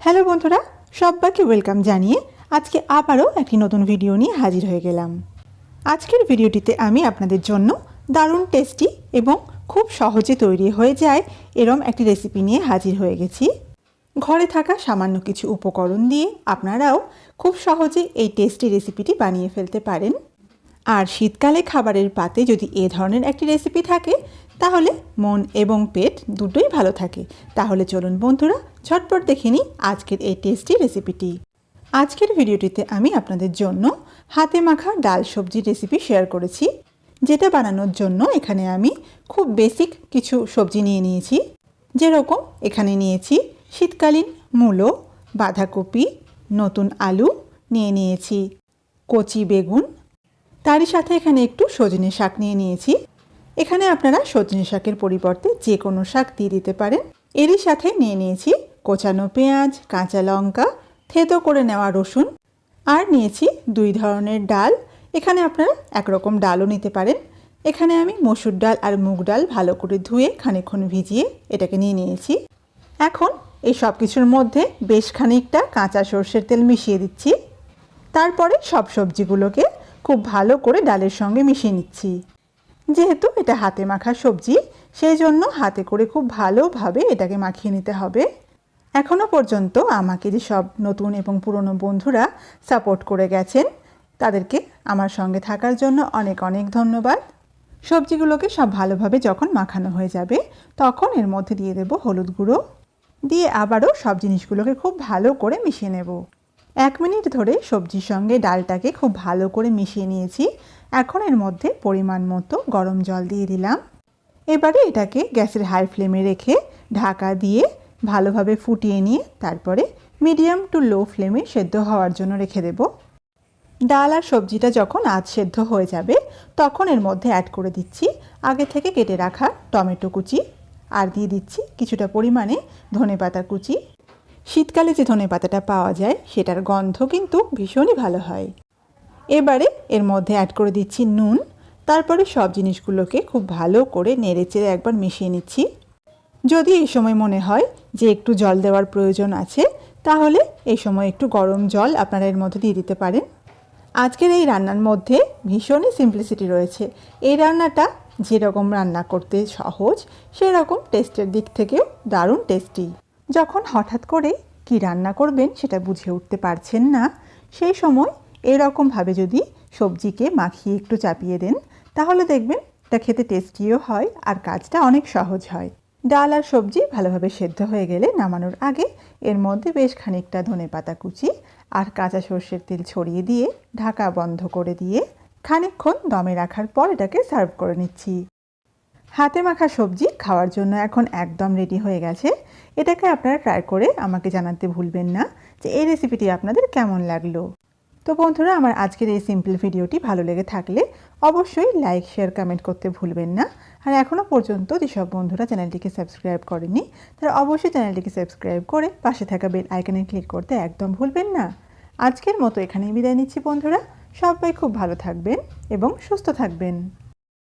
Hello বন্ধুরা, সবাইকে welcome জানিয়ে আজকে আবারও একটি নতুন ভিডিও নিয়ে হাজির হয়ে গেলাম। আজকের ভিডিওটিতে আমি আপনাদের জন্য দারুণ টেস্টি এবং খুব সহজে তৈরি হয়ে যায় এরম একটি রেসিপি নিয়ে হাজির হয়ে গেছি। ঘরে থাকা সামান্য কিছু উপকরণ দিয়ে আপনারাও খুব সহজে এই টেস্টি রেসিপিটি বানিয়ে ফেলতে পারেন। আর শীতকালে খাবারের পাতে যদি এ ধরনের একটি রেসিপি থাকে, তাহলে মন এবং পেট দুটোই ভালো থাকে। তাহলে চলুন বন্ধুরা, ঝটপট দেখে নিই আজকের এই টেস্টি রেসিপিটি আজকের ভিডিওটিতে আমি আপনাদের জন্য হাতে মাখা ডাল সবজি রেসিপি শেয়ার করেছি, যেটা বানানোর জন্য এখানে আমি খুব বেসিক কিছু সবজি নিয়ে নিয়েছি। যেরকম এখানে নিয়েছি শীতকালীন মূলো, বাঁধাকপি, নতুন আলু নিয়ে নিয়েছি, কচি বেগুন তারই সাথে এখানে একটু সজনে শাক নিয়ে নিয়েছি। এখানে আপনারা সজনে শাকের পরিবর্তে যে কোনো শাক দিয়ে দিতে পারেন। এরই সাথে নিয়ে নিয়েছি কোচানো পেঁয়াজ, কাঁচা লঙ্কা, থেতো করে নেওয়া রসুন। আর নিয়েছি দুই ধরনের ডাল। এখানে আপনারা একরকম ডালও নিতে পারেন। এখানে আমি মসুর ডাল আর মুগ ডাল ভালো করে ধুয়ে খানিকক্ষণ ভিজিয়ে এটাকে নিয়ে নিয়েছি। এখন এই সব কিছুর মধ্যে বেশ খানিকটা কাঁচা সর্ষের তেল মিশিয়ে দিচ্ছি। তারপরে সব সবজিগুলোকে খুব ভালো করে ডালের সঙ্গে মিশিয়ে নিচ্ছি। যেহেতু এটা হাতে মাখা সবজি, সেই জন্য হাতে করে খুব ভালোভাবে এটাকে মাখিয়ে নিতে হবে। এখনও পর্যন্ত আমাকে যে সব নতুন এবং পুরনো বন্ধুরা সাপোর্ট করে গেছেন, তাদেরকে আমার সঙ্গে থাকার জন্য অনেক অনেক ধন্যবাদ। সবজিগুলোকে সব ভালোভাবে যখন মাখানো হয়ে যাবে, তখন এর মধ্যে দিয়ে দেব হলুদ গুঁড়ো। দিয়ে আবারও সব জিনিসগুলোকে খুব ভালো করে মিশিয়ে নেব। এক মিনিট ধরে সবজির সঙ্গে ডালটাকে খুব ভালো করে মিশিয়ে নিয়েছি। এখন এর মধ্যে পরিমাণ মতো গরম জল দিয়ে দিলাম। এবারে এটাকে গ্যাসের হাই ফ্লেমে রেখে ঢাকা দিয়ে ভালোভাবে ফুটিয়ে নিয়ে তারপরে মিডিয়াম টু লো ফ্লেমে সেদ্ধ হওয়ার জন্য রেখে দেব। ডাল আর সবজিটা যখন আজ সেদ্ধ হয়ে যাবে, তখন এর মধ্যে অ্যাড করে দিচ্ছি আগে থেকে কেটে রাখা টমেটো কুচি। আর দিয়ে দিচ্ছি কিছুটা পরিমাণে ধনে পাতা কুচি। শীতকালে যে ধনে পাতাটা পাওয়া যায়, সেটার গন্ধ কিন্তু ভীষণই ভালো হয়। এবারে এর মধ্যে অ্যাড করে দিচ্ছি নুন। তারপরে সব জিনিসগুলোকে খুব ভালো করে নেড়েচেড়ে একবার মিশিয়ে নিচ্ছি। যদি এই সময় মনে হয় যে একটু জল দেওয়ার প্রয়োজন আছে, তাহলে এই সময় একটু গরম জল আপনারা এর মধ্যে দিয়ে দিতে পারেন। আজকের এই রান্নার মধ্যে ভীষণই সিম্পলিসিটি রয়েছে। এই রান্নাটা যেরকম রান্না করতে সহজ, সেরকম টেস্টের দিক থেকেও দারুণ টেস্টি যখন হঠাৎ করে কি রান্না করবেন সেটা বুঝে উঠতে পারছেন না, সেই সময় এরকমভাবে যদি সবজিকে মাখিয়ে একটু চাপিয়ে দেন, তাহলে দেখবেন এটা খেতে টেস্টিও হয় আর কাজটা অনেক সহজ হয়। ডাল আর সবজি ভালোভাবে সেদ্ধ হয়ে গেলে নামানোর আগে এর মধ্যে বেশ খানিকটা ধনে পাতা কুচি আর কাঁচা সর্ষের তেল ছড়িয়ে দিয়ে ঢাকা বন্ধ করে দিয়ে খানিকক্ষণ দমে রাখার পর এটাকে সার্ভ করে নিচ্ছি। হাতে মাখা সবজি খাওয়ার জন্য এখন একদম রেডি হয়ে গেছে। এটাকে আপনারা ট্রাই করে আমাকে জানাতে ভুলবেন না যে এই রেসিপিটি আপনাদের কেমন লাগল। তো বন্ধুরা, আমার আজকের এই সিম্পল ভিডিওটি ভালো লেগে থাকলে অবশ্যই লাইক শেয়ার কমেন্ট করতে ভুলবেন না। আর এখনও পর্যন্ত যেসব বন্ধুরা চ্যানেলটিকে সাবস্ক্রাইব করেনি তারা অবশ্যই চ্যানেলটিকে সাবস্ক্রাইব করে পাশে থাকা বেল আইকনে ক্লিক করতে একদম ভুলবেন না। আজকের মতো এখানেই বিদায় নিচ্ছি বন্ধুরা। সবাই খুব ভালো থাকবেন এবং সুস্থ থাকবেন।